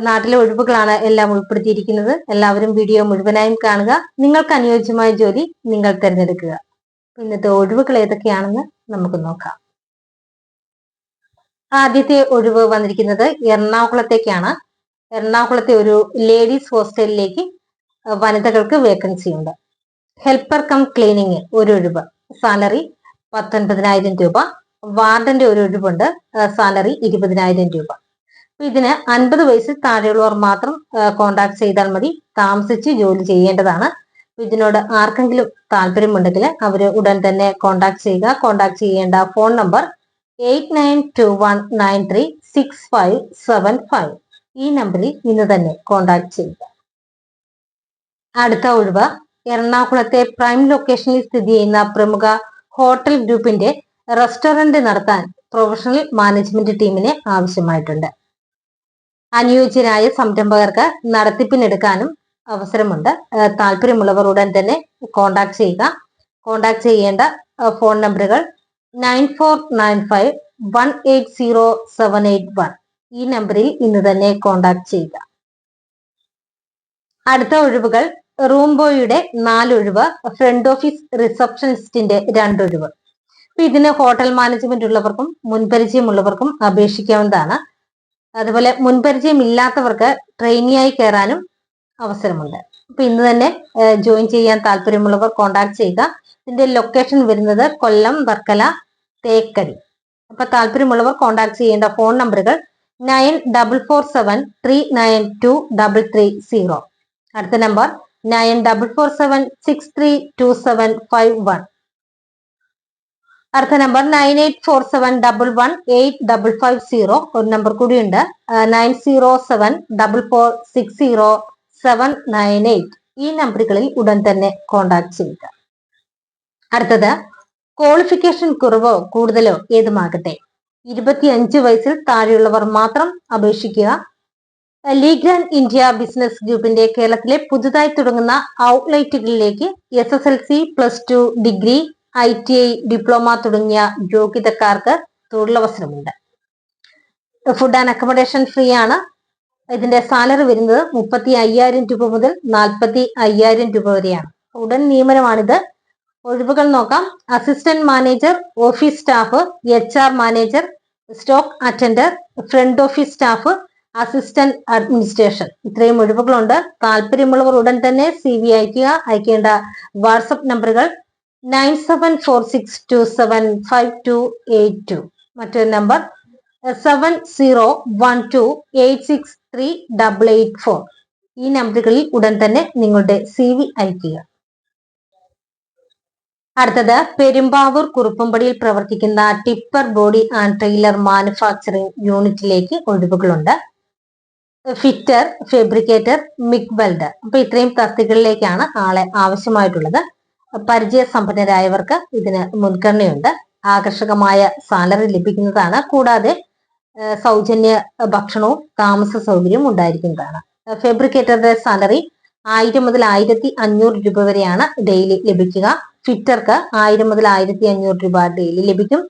നാട്ടിലെ ഒഴിവുകളാണ് എല്ലാം ഉൾപ്പെടുത്തിയിരിക്കുന്നത്. എല്ലാവരും വീഡിയോ മുഴുവനായും കാണുക. നിങ്ങൾക്ക് അനുയോജ്യമായ ജോലി നിങ്ങൾ തിരഞ്ഞെടുക്കുക. ഇന്നത്തെ ഒഴിവുകൾ ഏതൊക്കെയാണെന്ന് നമുക്ക് നോക്കാം. ആദ്യത്തെ ഒഴിവ് വന്നിരിക്കുന്നത് എറണാകുളത്തേക്കാണ്. എറണാകുളത്തെ ഒരു ലേഡീസ് ഹോസ്റ്റലിലേക്ക് വനിതകൾക്ക് വേക്കൻസി ഉണ്ട്. ഹെൽപ്പർ കം ക്ലീനിങ് ഒരു ഒഴിവ് സാലറി പത്തൊൻപതിനായിരം രൂപ. വാർഡന്റെ ഒരു ഒഴിവുണ്ട് സാലറി ഇരുപതിനായിരം രൂപ. ഇതിന് അൻപത് വയസ്സിൽ താഴെയുള്ളവർ മാത്രം കോണ്ടാക്ട് ചെയ്താൽ മതി. താമസിച്ച് ജോലി ചെയ്യേണ്ടതാണ്. ഇതിനോട് ആർക്കെങ്കിലും താല്പര്യമുണ്ടെങ്കിൽ അവർ ഉടൻ തന്നെ കോണ്ടാക്ട് ചെയ്യുക. കോണ്ടാക്ട് ചെയ്യേണ്ട phone number eight nine two one nine three six five seven five ഈ നമ്പറിൽ ഇന്ന് തന്നെ കോണ്ടാക്ട് ചെയ്യുക. അടുത്ത ഒഴിവ് എറണാകുളത്തെ പ്രൈം ലൊക്കേഷനിൽ സ്ഥിതി ചെയ്യുന്ന പ്രമുഖ ഹോട്ടൽ ഗ്രൂപ്പിന്റെ റെസ്റ്റോറന്റ് നടത്താൻ പ്രൊഫഷണൽ മാനേജ്മെന്റ് ടീമിനെ ആവശ്യമായിട്ടുണ്ട്. അനുയോജ്യരായ സംരംഭകർക്ക് നടത്തിപ്പിനെടുക്കാനും അവസരമുണ്ട്. താല്പര്യമുള്ളവർ ഉടൻ തന്നെ കോണ്ടാക്ട് ചെയ്യുക. കോണ്ടാക്ട് ചെയ്യേണ്ട ഫോൺ നമ്പറുകൾ nine four nine five one eight zero seven eight one. ഈ നമ്പറിൽ ഇന്ന് തന്നെ കോണ്ടാക്ട് ചെയ്യുക. അടുത്ത ഒഴിവുകൾ റൂം ബോയുടെ നാലൊഴിവ് ഫ്രണ്ട് ഓഫീസ് റിസപ്ഷനിസ്റ്റിന്റെ രണ്ടൊഴിവ്. ഇതിന് ഹോട്ടൽ മാനേജ്മെന്റ് ഉള്ളവർക്കും മുൻപരിചയമുള്ളവർക്കും അപേക്ഷിക്കാവുന്നതാണ്. അതുപോലെ മുൻപരിചയം ഇല്ലാത്തവർക്ക് ട്രെയിനിയായി കയറാനും അവസരമുണ്ട്. അപ്പൊ ഇന്ന് തന്നെ ജോയിൻ ചെയ്യാൻ താല്പര്യമുള്ളവർ കോൺടാക്ട് ചെയ്യുക. ഇതിന്റെ ലൊക്കേഷൻ വരുന്നത് കൊല്ലം വർക്കല തേക്കടി അപ്പൊ താല്പര്യമുള്ളവർ കോൺടാക്ട് ചെയ്യേണ്ട ഫോൺ നമ്പറുകൾ nine double four seven three nine two double three zero അടുത്ത number nine double four seven six three two seven five one അടുത്ത number nine eight four seven double one eight double five zero ഒരു number കൂടിയുണ്ട്. Nine zero seven double four six zero seven nine eight ഈ നമ്പറുകളിൽ ഉടൻ തന്നെ contact ചെയ്യുക. അടുത്തത് qualification കുറവോ കൂടുതലോ ഏതുമാകട്ടെ? ഇരുപത്തിയഞ്ച് വയസ്സിൽ താഴെയുള്ളവർ മാത്രം അപേക്ഷിക്കുക. ലീഗ്രാൻ ഇന്ത്യ ബിസിനസ് ഗ്രൂപ്പിന്റെ കേരളത്തിലെ പുതുതായി തുടങ്ങുന്ന ഔട്ട്ലെറ്റുകളിലേക്ക് S S L C plus two degree I T I diploma തുടങ്ങിയ യോഗ്യതക്കാർക്ക് തൊഴിലവസരമുണ്ട്. ഫുഡ് ആൻഡ് അക്കോമഡേഷൻ ഫ്രീ ആണ്. ഇതിന്റെ സാലറി വരുന്നത് മുപ്പത്തി അയ്യായിരം രൂപ മുതൽ നാൽപ്പത്തി അയ്യായിരം രൂപ വരെയാണ്. ഉടൻ നിയമനമാണിത്. ഒഴിവുകൾ നോക്കാം. Assistant manager office staff H R manager stock attender front office staff assistant administration. ഇത്രയും ഒഴിവുകളുണ്ട്. താല്പര്യമുള്ളവർ ഉടൻ തന്നെ സി വി അയക്കുക അയക്കേണ്ട വാട്സപ്പ് നമ്പറുകൾ nine seven four six two seven five two eight two. മറ്റൊരു number seven zero one two eight six three double eight four. ഈ നമ്പറുകളിൽ ഉടൻ തന്നെ നിങ്ങളുടെ സി വി അയക്കുക അടുത്തത് പെരുമ്പാവൂർ കുറുപ്പുംപടിയിൽ പ്രവർത്തിക്കുന്ന tipper body and trailer manufacturing യൂണിറ്റിലേക്ക് ഒഴിവുകളുണ്ട്. ഫിറ്റർ ഫെബ്രിക്കേറ്റർ മിക് വെൽഡർ. അപ്പൊ ഇത്രയും തസ്തികളിലേക്കാണ് ആളെ ആവശ്യമായിട്ടുള്ളത്. പരിചയസമ്പന്നരായവർക്ക് ഇതിന് മുൻഗണനയുണ്ട്. ആകർഷകമായ സാലറി ലഭിക്കുന്നതാണ്. കൂടാതെ സൗജന്യ ഭക്ഷണവും താമസ സൗകര്യവും ഉണ്ടായിരിക്കുന്നതാണ്. ഫെബ്രിക്കേറ്ററുടെ സാലറി ആയിരം മുതൽ ആയിരത്തി അഞ്ഞൂറ് രൂപ വരെയാണ് ഡെയിലി ലഭിക്കുക. ഫിറ്റർക്ക് ആയിരം മുതൽ ആയിരത്തി അഞ്ഞൂറ് രൂപ ഡെയിലി ലഭിക്കും.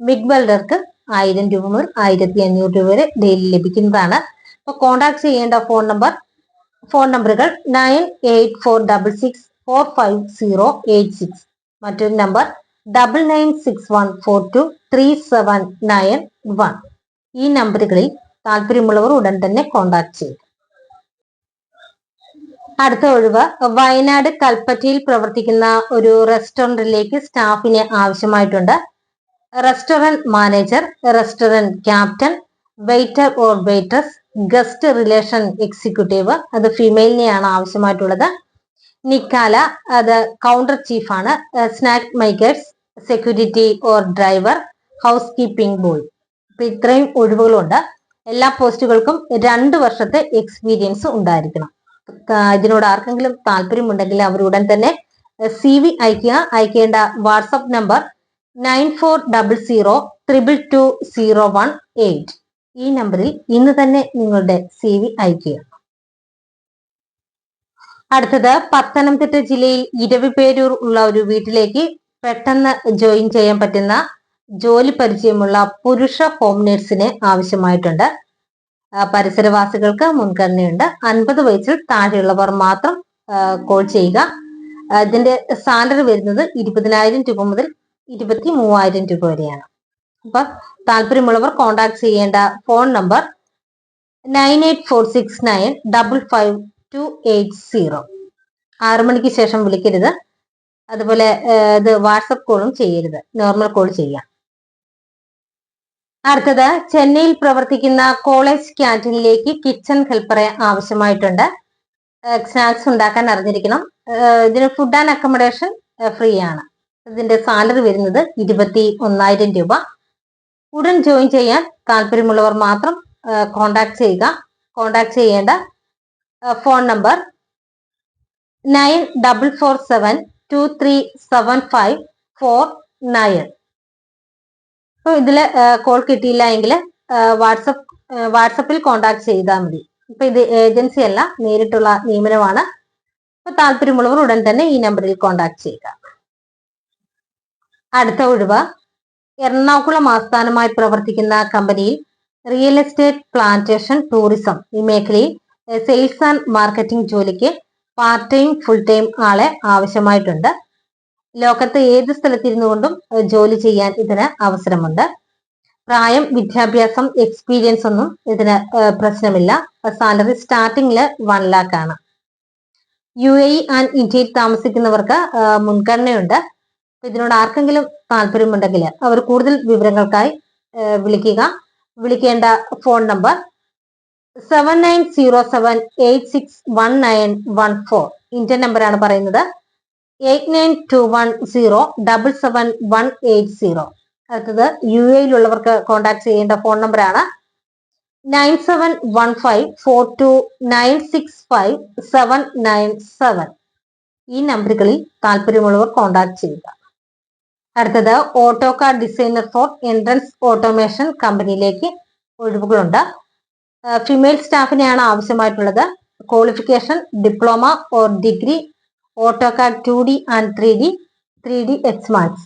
മിഗ് വെൽഡർക്ക് ആയിരം രൂപ മുതൽ ആയിരത്തി അഞ്ഞൂറ് രൂപ വരെ ഡെയിലി ലഭിക്കുന്നതാണ്. അപ്പോൾ കോൺടാക്ട് ചെയ്യേണ്ട ഫോൺ നമ്പർ ഫോൺ നമ്പറുകൾ nine eight four double six four five zero eight six മറ്റൊരു number double nine six one four two three seven nine one ഈ നമ്പറുകളിൽ താല്പര്യമുള്ളവർ ഉടൻ തന്നെ കോൺടാക്ട് ചെയ്യുക അടുത്ത ഒഴിവ് വയനാട് കൽപ്പറ്റയിൽ പ്രവർത്തിക്കുന്ന ഒരു റെസ്റ്റോറന്റിലേക്ക് സ്റ്റാഫിനെ ആവശ്യമായിട്ടുണ്ട്. Restaurant manager restaurant captain waiter or waiters guest relation executive അത് ഫീമെയിലിനെയാണ് ആവശ്യമായിട്ടുള്ളത്. നിക്കാല അത് counter ചീഫാണ് snack makers security or driver housekeeping boy അപ്പൊ ഇത്രയും ഒഴിവുകളുണ്ട്. എല്ലാ പോസ്റ്റുകൾക്കും രണ്ട് വർഷത്തെ എക്സ്പീരിയൻസ് ഉണ്ടായിരിക്കണം. ഇതിനോട് ആർക്കെങ്കിലും താല്പര്യമുണ്ടെങ്കിൽ അവർ ഉടൻ തന്നെ സി വി അയക്കുക. അയക്കേണ്ട WhatsApp number nine four double zero triple two zero one eight ഈ നമ്പറിൽ ഇന്ന് തന്നെ നിങ്ങളുടെ സി വി അയക്കുക. അടുത്തത് പത്തനംതിട്ട ജില്ലയിൽ ഇരവിപേരൂർ ഉള്ള ഒരു വീട്ടിലേക്ക് പെട്ടെന്ന് ജോയിൻ ചെയ്യാൻ പറ്റുന്ന ജോലി പരിചയമുള്ള പുരുഷ ഹോം നേഴ്സിനെ ആവശ്യമായിട്ടുണ്ട്. പരിസരവാസികൾക്ക് മുൻഗണനയുണ്ട്. അൻപത് വയസ്സിൽ താഴെയുള്ളവർ മാത്രം കോൾ ചെയ്യുക. ഇതിന്റെ സാലറി വരുന്നത് ഇരുപതിനായിരം രൂപ മുതൽ ഇരുപത്തി മൂവായിരം രൂപ വരെയാണ്. അപ്പൊ താല്പര്യമുള്ളവർ കോൺടാക്ട് ചെയ്യേണ്ട phone number nine eight four six nine double five two eight zero ആറു മണിക്ക് ശേഷം വിളിക്കരുത്. അതുപോലെ ഇത് വാട്സപ്പ് കോളും ചെയ്യരുത്. നോർമൽ കോൾ ചെയ്യാം. അടുത്തത് ചെന്നൈയിൽ പ്രവർത്തിക്കുന്ന കോളേജ് ക്യാന്റീനിലേക്ക് കിച്ചൺ ഹെൽപ്പറെ ആവശ്യമായിട്ടുണ്ട്. സ്നാക്സ് ഉണ്ടാക്കാൻ അറിഞ്ഞിരിക്കണം. ഇതിന് ഫുഡ് ആൻഡ് അക്കോമഡേഷൻ ഫ്രീ ആണ് ഇതിന്റെ സാലറി വരുന്നത് ഇരുപത്തി ഒന്നായിരം രൂപ. ഉടൻ ജോയിൻ ചെയ്യാൻ താല്പര്യമുള്ളവർ മാത്രം കോണ്ടാക്ട് ചെയ്യുക. കോണ്ടാക്ട് ചെയ്യേണ്ട phone number nine double four seven two three seven five four nine അപ്പോൾ ഇതിൽ കോൾ കിട്ടിയില്ല എങ്കിൽ വാട്സപ്പ് വാട്സപ്പിൽ കോണ്ടാക്ട് ചെയ്താൽ മതി. ഇപ്പൊ ഇത് ഏജൻസി അല്ല നേരിട്ടുള്ള നിയമനമാണ്. അപ്പൊ താല്പര്യമുള്ളവർ ഉടൻ തന്നെ ഈ നമ്പറിൽ കോണ്ടാക്ട് ചെയ്യുക. അടുത്ത ഒഴിവ്. എറണാകുളം ആസ്ഥാനമായി പ്രവർത്തിക്കുന്ന കമ്പനിയിൽ റിയൽ എസ്റ്റേറ്റ് പ്ലാന്റേഷൻ ടൂറിസം ഈ മേഖലയിൽ സെയിൽസ് ആൻഡ് മാർക്കറ്റിംഗ് ജോലിക്ക് പാർട്ട് ടൈം ഫുൾ ടൈം ആളെ ആവശ്യമായിട്ടുണ്ട്. ലോകത്ത് ഏത് സ്ഥലത്തിരുന്നു കൊണ്ടും ജോലി ചെയ്യാൻ ഇതിന് അവസരമുണ്ട്. പ്രായം വിദ്യാഭ്യാസം എക്സ്പീരിയൻസ് ഒന്നും ഇതിന് പ്രശ്നമില്ല. സാലറി സ്റ്റാർട്ടിങ്ങിൽ വൺ ലാക്ക് ആണ്. യു എ ആൻഡ് ഇന്ത്യയിൽ താമസിക്കുന്നവർക്ക് മുൻഗണനയുണ്ട്. ഇതിനോട് ആർക്കെങ്കിലും താല്പര്യമുണ്ടെങ്കിൽ അവർ കൂടുതൽ വിവരങ്ങൾക്കായി വിളിക്കുക. വിളിക്കേണ്ട phone number seven nine zero seven eight six one nine one four Indian നമ്പറാണ് പറയുന്നത്. Eight nine two one zero double seven one eight zero അടുത്തത് യു എയിലുള്ളവർക്ക് കോൺടാക്ട് ചെയ്യേണ്ട ഫോൺ നമ്പറാണ് nine seven one five four two nine six five seven nine seven ഈ നമ്പറുകളിൽ താല്പര്യമുള്ളവർ contact ചെയ്യുക. അടുത്തത് auto car designer for entrance automation കമ്പനിയിലേക്ക് ഒഴിവുകളുണ്ട്. ഫിമെയിൽ സ്റ്റാഫിനെയാണ് ആവശ്യമായിട്ടുള്ളത്. Qualification diploma or degree AutoCAD two D and three D three D എക്സ്മാർട്സ്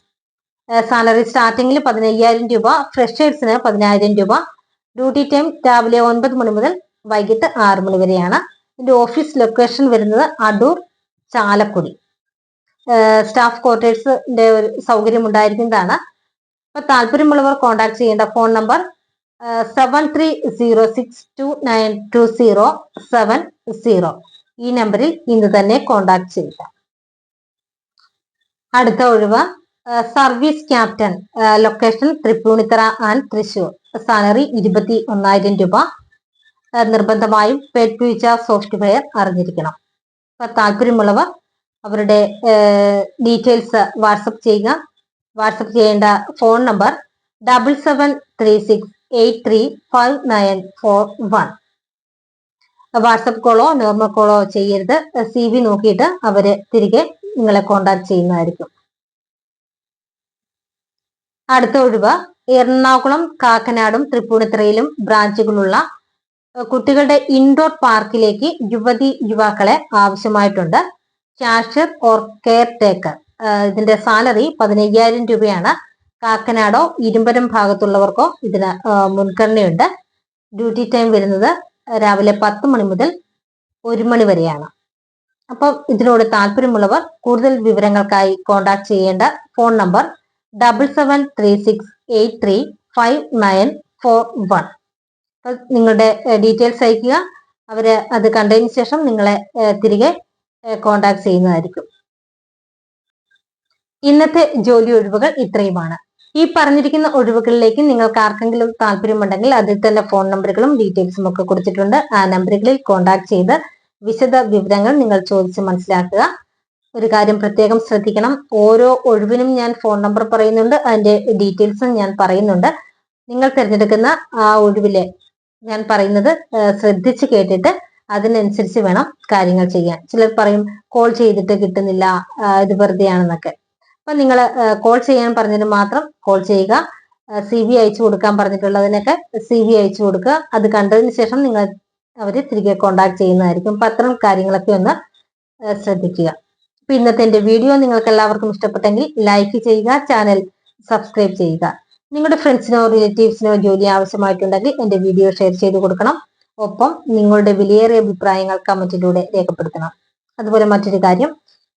salary സ്റ്റാർട്ടിങ്ങിൽ പതിനയ്യായിരം രൂപ ഫ്രഷേഴ്സിന് പതിനായിരം രൂപ ഡ്യൂട്ടി ടൈം രാവിലെ ഒൻപത് മണി മുതൽ വൈകിട്ട് ആറ് മണി വരെയാണ്. ഇതിന്റെ ഓഫീസ് ലൊക്കേഷൻ വരുന്നത് അടൂർ ചാലക്കുടി. സ്റ്റാഫ് ക്വാർട്ടേഴ്സിന്റെ ഒരു സൗകര്യം ഉണ്ടായിരിക്കുന്നതാണ് അപ്പൊ താല്പര്യമുള്ളവർ കോൺടാക്ട് ചെയ്യേണ്ട phone number seven three zero six two nine two zero seven zero ഈ നമ്പറിൽ ഇന്ന് തന്നെ കോണ്ടാക്ട് ചെയ്യുക. അടുത്ത ഒഴിവ് service captain location Tripunithura and Thrissur salary ഇരുപത്തി ഒന്നായിരം രൂപ. നിർബന്ധമായും പെഡ് ഫ്യൂച്ച സോഫ്റ്റ്വെയർ അറിഞ്ഞിരിക്കണം. അപ്പൊ താല്പര്യമുള്ളവർ അവരുടെ ഡീറ്റെയിൽസ് വാട്സപ്പ് ചെയ്യുക. വാട്സപ്പ് ചെയ്യേണ്ട phone number double seven three six eight three five nine four one WhatsApp കോളോ normal കോളോ ചെയ്യരുത്. സി വി നോക്കിയിട്ട് അവർ തിരികെ നിങ്ങളെ കോണ്ടാക്ട് ചെയ്യുന്നതായിരിക്കും. അടുത്ത ഒഴിവ് എറണാകുളം കാക്കനാടും തൃപ്പൂണിത്തറയിലും ബ്രാഞ്ചുകളുള്ള കുട്ടികളുടെ ഇൻഡോർ പാർക്കിലേക്ക് യുവതി യുവാക്കളെ ആവശ്യമായിട്ടുണ്ട്. ക്യാഷ്യർ ഓർ കെയർ ടേക്കർ ഇതിന്റെ സാലറി പതിനയ്യായിരം രൂപയാണ്. കാക്കനാടോ ഇരുമ്പരം ഭാഗത്തുള്ളവർക്കോ ഇതിന് മുൻഗണനയുണ്ട്. ഡ്യൂട്ടി ടൈം വരുന്നത് രാവിലെ പത്ത് മണി മുതൽ ഒരു മണി വരെയാണ്. അപ്പം ഇതിനോട് താല്പര്യമുള്ളവർ കൂടുതൽ വിവരങ്ങൾക്കായി കോൺടാക്ട് ചെയ്യേണ്ട phone number double seven three six eight three five nine four one. അപ്പൊ നിങ്ങളുടെ ഡീറ്റെയിൽസ് അയക്കുക അവർ അത് കണ്ടതിന് ശേഷം നിങ്ങളെ തിരികെ കോണ്ടാക്ട് ചെയ്യുന്നതായിരിക്കും. ഇന്നത്തെ ജോലി ഒഴിവുകൾ ഇത്രയുമാണ്. ഈ പറഞ്ഞിരിക്കുന്ന ഒഴിവുകളിലേക്ക് നിങ്ങൾക്ക് ആർക്കെങ്കിലും താല്പര്യമുണ്ടെങ്കിൽ അതിൽ തന്നെ ഫോൺ നമ്പറുകളും ഡീറ്റെയിൽസും ഒക്കെ കൊടുത്തിട്ടുണ്ട്. ആ നമ്പറുകളിൽ കോൺടാക്ട് ചെയ്ത് വിശദ വിവരങ്ങൾ നിങ്ങൾ ചോദിച്ച് മനസ്സിലാക്കുക. ഒരു കാര്യം പ്രത്യേകം ശ്രദ്ധിക്കണം. ഓരോ ഒഴിവിനും ഞാൻ ഫോൺ നമ്പർ പറയുന്നുണ്ട്. അതിന്റെ ഡീറ്റെയിൽസും ഞാൻ പറയുന്നുണ്ട്. നിങ്ങൾ തിരഞ്ഞെടുക്കുന്ന ആ ഒഴിവിലെ ഞാൻ പറയുന്നത് ശ്രദ്ധിച്ച് കേട്ടിട്ട് അതിനനുസരിച്ച് വേണം കാര്യങ്ങൾ ചെയ്യാൻ. ചിലർ പറയും കോൾ ചെയ്തിട്ട് കിട്ടുന്നില്ല ഇത് വെറുതെയാണെന്നൊക്കെ. അപ്പൊ നിങ്ങൾ കോൾ ചെയ്യാൻ പറഞ്ഞതിന് മാത്രം കോൾ ചെയ്യുക. സി ബി അയച്ചു കൊടുക്കാൻ പറഞ്ഞിട്ടുള്ളതിനൊക്കെ സി ബി അയച്ചു കൊടുക്കുക. അത് കണ്ടതിന് ശേഷം നിങ്ങൾ അവരെ തിരികെ കോണ്ടാക്ട് ചെയ്യുന്നതായിരിക്കും. അപ്പൊ അത്തരം കാര്യങ്ങളൊക്കെ ഒന്ന് ശ്രദ്ധിക്കുക. അപ്പൊ ഇന്നത്തെ എന്റെ വീഡിയോ നിങ്ങൾക്ക് എല്ലാവർക്കും ഇഷ്ടപ്പെട്ടെങ്കിൽ ലൈക്ക് ചെയ്യുക ചാനൽ സബ്സ്ക്രൈബ് ചെയ്യുക. നിങ്ങളുടെ ഫ്രണ്ട്സിനോ റിലേറ്റീവ്സിനോ ജോലി ആവശ്യമായിട്ടുണ്ടെങ്കിൽ എന്റെ വീഡിയോ ഷെയർ ചെയ്ത് കൊടുക്കണം. ഒപ്പം നിങ്ങളുടെ വിലയേറിയ അഭിപ്രായങ്ങൾ കമന്റിലൂടെ രേഖപ്പെടുത്തണം. അതുപോലെ മറ്റൊരു കാര്യം